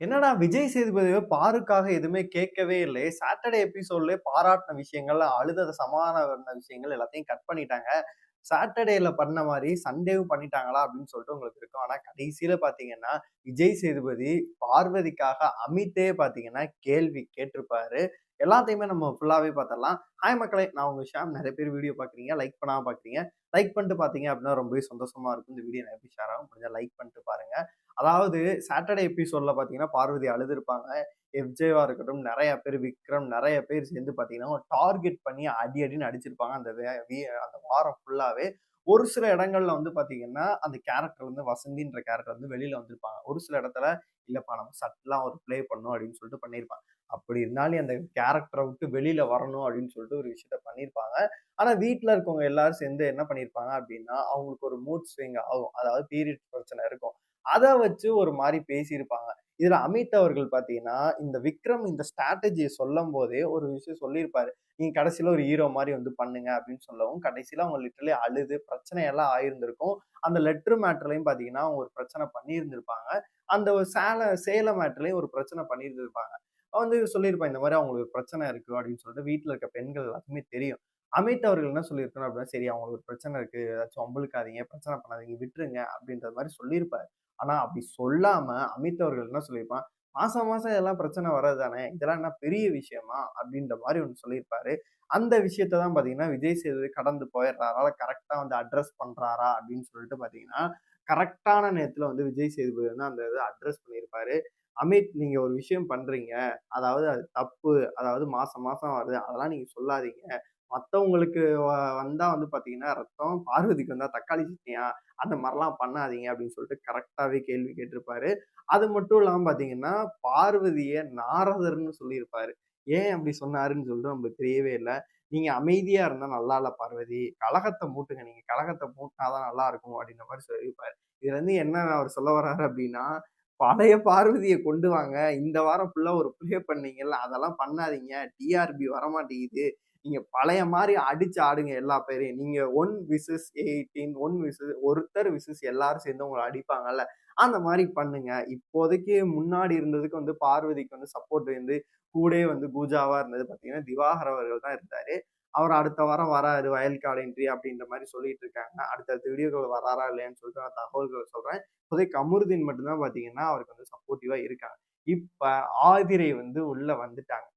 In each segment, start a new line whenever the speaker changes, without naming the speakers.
என்னடா விஜய் சேதுபதியை பாருக்காக எதுவுமே கேட்கவே இல்லை. சாட்டர்டே எபிசோட்ல பாராட்டின விஷயங்கள் அழுத சமாதான விஷயங்கள் எல்லாத்தையும் கட் பண்ணிட்டாங்க. சாட்டர்டேல பண்ண மாதிரி சண்டேவும் பண்ணிட்டாங்களா அப்படின்னு சொல்லிட்டு உங்களுக்கு இருக்கும். ஆனா கடைசியில பாத்தீங்கன்னா விஜய் சேதுபதி பார்வதிக்காக அமித்தே பாத்தீங்கன்னா கேள்வி கேட்டிருப்பாரு. எல்லாத்தையுமே நம்ம ஃபுல்லாகவே பார்த்துடலாம் ஹாய் மக்களை நான் உங்கள் ஷாம். நிறைய பேர் வீடியோ பார்க்குறீங்க லைக் பண்ணாம பார்க்குறீங்க லைக் பண்ணிட்டு பார்த்தீங்க அப்படின்னா ரொம்பவே சந்தோஷமாக இருக்கும். இந்த வீடியோ நிறைய ஷேர் ஆகும். கொஞ்சம் லைக் பண்ணிட்டு பாருங்கள் அதாவது சாட்டர்டே எபிசோடில் பார்த்தீங்கன்னா பார்வதி அழுதுருப்பாங்க. எஃப்ஜேவா இருக்கட்டும் நிறைய பேர் விக்ரம் நிறைய பேர் சேர்ந்து பார்த்தீங்கன்னா டார்கெட் பண்ணி அடி அடின்னு அடிச்சிருப்பாங்க. அந்த அந்த வாரம் ஃபுல்லாகவே ஒரு சில இடங்கள்ல வந்து பாத்தீங்கன்னா அந்த கேரக்டர் வந்து வசந்தின்ற கேரக்டர் வந்து வெளியில வந்திருப்பாங்க. ஒரு சில இடத்துல இல்லப்பா நம்ம சட்டெல்லாம் ஒரு பிளே பண்ணும் அப்படின்னு சொல்லிட்டு பண்ணியிருப்பாங்க அப்படி இருந்தாலும் அந்த கேரக்டரை விட்டு வெளியில வரணும் அப்படின்னு சொல்லிட்டு ஒரு விஷயத்த பண்ணியிருப்பாங்க ஆனா வீட்டுல இருக்கவங்க எல்லாரும் சேர்ந்து என்ன பண்ணியிருப்பாங்க அப்படின்னா அவங்களுக்கு ஒரு மூட் ஸ்விங் ஆகும். அதாவது பீரியட் பிரச்சனை இருக்கும். அதை வச்சு ஒரு மாதிரி பேசியிருப்பாங்க. இதுல அமித் அவர்கள் பாத்தீங்கன்னா இந்த விக்ரம் இந்த ஸ்ட்ராட்டஜியை சொல்லும் போதே ஒரு விஷயம் சொல்லியிருப்பாரு. நீங்க கடைசியில ஒரு ஹீரோ மாதிரி வந்து பண்ணுங்க அப்படின்னு சொல்லவும் கடைசியில அவங்க லிட்டரலி அழுது பிரச்சனை எல்லாம் ஆயிருந்திருக்கும். அந்த லெட்ரு மேட்டர்லையும் பாத்தீங்கன்னா அவங்க ஒரு பிரச்சனை பண்ணியிருந்திருப்பாங்க. அந்த சேல சேல மேட்டர்லையும் ஒரு பிரச்சனை பண்ணியிருந்திருப்பாங்க. வந்து சொல்லியிருப்பான் இந்த மாதிரி அவங்களுக்கு பிரச்சனை இருக்கு அப்படின்னு சொல்லிட்டு வீட்டுல இருக்க பெண்கள் எல்லாத்துக்குமே தெரியும். அமித் அவர்கள் என்ன சொல்லியிருக்கணும் அப்படின்னா சரி அவங்களுக்கு ஒரு பிரச்சனை இருக்கு. ஏதாச்சும் அம்பளுக்காதீங்க பிரச்சனை பண்ணாதீங்க விட்டுருங்க அப்படின்ற மாதிரி சொல்லியிருப்பாரு. ஆனா அப்படி சொல்லாம அமித் அவர்கள் என்ன சொல்லியிருப்பான்? மாசம் மாசம் இதெல்லாம் பிரச்சனை வர்றது தானே? இதெல்லாம் என்ன பெரிய விஷயமா? அப்படின்ற மாதிரி ஒன்று சொல்லியிருப்பாரு. அந்த விஷயத்த தான் பாத்தீங்கன்னா விஜய் சேதுபதி கடந்து போயிடுறாரா. கரெக்டா வந்து அட்ரஸ் பண்றாரா? அப்படின்னு சொல்லிட்டு பாத்தீங்கன்னா கரெக்டான நேரத்துல வந்து விஜய் சேதுபதி வந்து அந்த இதை அட்ரஸ் பண்ணியிருப்பாரு. அமித் நீங்க ஒரு விஷயம் பண்றீங்க. அதாவது அது தப்பு. அதாவது மாசம் மாசம் வருது. அதெல்லாம் நீங்க சொல்லாதீங்க. மற்றவங்களுக்கு வந்தால் வந்து பார்த்தீங்கன்னா ரத்தம் பார்வதிக்கு வந்தால் தக்காளி சட்னியா? அந்த மாதிரிலாம் பண்ணாதீங்க அப்படின்னு சொல்லிட்டு கரெக்டாகவே கேள்வி கேட்டிருப்பாரு. அது மட்டும் இல்லாமல் பார்த்தீங்கன்னா பார்வதியை நாரதர்னு சொல்லியிருப்பாரு. ஏன் அப்படி சொன்னாருன்னு சொல்லிட்டு நம்மளுக்கு தெரியவே இல்லை. நீங்கள் அமைதியாக இருந்தால் நல்லா இல்லை பார்வதி. கழகத்தை மூட்டுங்க. நீங்கள் கழகத்தை மூட்டினாதான் நல்லா இருக்கும் அப்படின்ற மாதிரி சொல்லியிருப்பாரு. இதுலேருந்து என்ன அவர் சொல்ல வர்றாரு அப்படின்னா பழைய பார்வதியை கொண்டு வாங்க. இந்த வாரம் ஃபுல்லாக ஒரு ப்ளே பண்ணீங்கல்ல அதெல்லாம் பண்ணாதீங்க. டிஆர்பி வரமாட்டேங்குது. நீங்க பழைய மாதிரி அடிச்சு ஆடுங்க எல்லா பேரையும். நீங்க one wishes eighteen one wishes ஒருத்தர் விசஸ் எல்லாரும் சேர்ந்து உங்களை அடிப்பாங்கல்ல. அந்த மாதிரி பண்ணுங்க. இப்போதைக்கு முன்னாடி இருந்ததுக்கு வந்து பார்வதிக்கு வந்து சப்போர்ட் வந்து கூட வந்து கூஜாவா இருந்தது பாத்தீங்கன்னா திவாகர் அவர்கள் தான் இருந்தாரு. அவர் அடுத்த வாரம் வராரு வயல்காடு இன்றி அப்படின்ற மாதிரி சொல்லிட்டு இருக்காங்க. அடுத்தடுத்த வீடியோக்கள் வராரா இல்லையான்னு சொல்லிட்டு நான் தகவல்கள் சொல்றேன். இப்போதைக்கு கமுருதீன் மட்டும்தான் பாத்தீங்கன்னா அவருக்கு வந்து சப்போர்ட்டிவா இருக்காங்க. இப்ப ஆதிரை வந்து உள்ள வந்துட்டாங்க.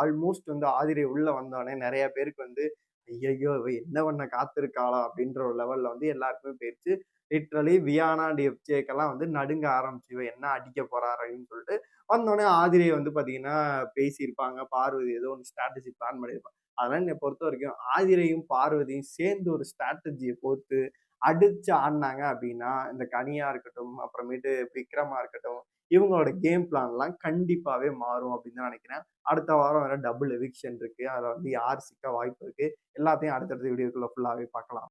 ஆல்மோஸ்ட் வந்து ஆதிரை உள்ள வந்தோடனே நிறைய பேருக்கு வந்து ஐயையோ என்ன பண்ண காத்திருக்காளா? அப்படின்ற ஒரு லெவல்ல வந்து எல்லாருக்குமே போயிடுச்சு லிட்ரலி வியானா டிஎஃப்ஜேக்கெல்லாம் வந்து நடுங்க ஆரம்பிச்சு என்ன அடிக்க போறாரு அப்படின்னு சொல்லிட்டு வந்தோடனே ஆதிரை வந்து பாத்தீங்கன்னா பேசியிருப்பாங்க. பார்வதி ஏதோ ஒன்று ஸ்ட்ராட்டஜி பிளான் பண்ணியிருப்பாங்க அதனால என்னை பொறுத்த வரைக்கும் ஆதிரையும் பார்வதியும் சேர்ந்து ஒரு ஸ்ட்ராட்டஜியை போட்டு அடிச்சு ஆடினாங்க அப்படின்னா இந்த கனியா இருக்கட்டும் அப்புறமேட்டு விக்ரமா இருக்கட்டும் இவங்களோட கேம் பிளான்லாம் கண்டிப்பாகவே மாறும் அப்படின்னு தான் நினைக்கிறேன். அடுத்த வாரம் வேற டபுள் எவிக்ஷன் இருக்கு. அதில் வந்து யார் சிக்க வாய்ப்பு இருக்கு? எல்லாத்தையும் அடுத்தடுத்த வீடியோக்குள்ள ஃபுல்லாகவே பார்க்கலாம்.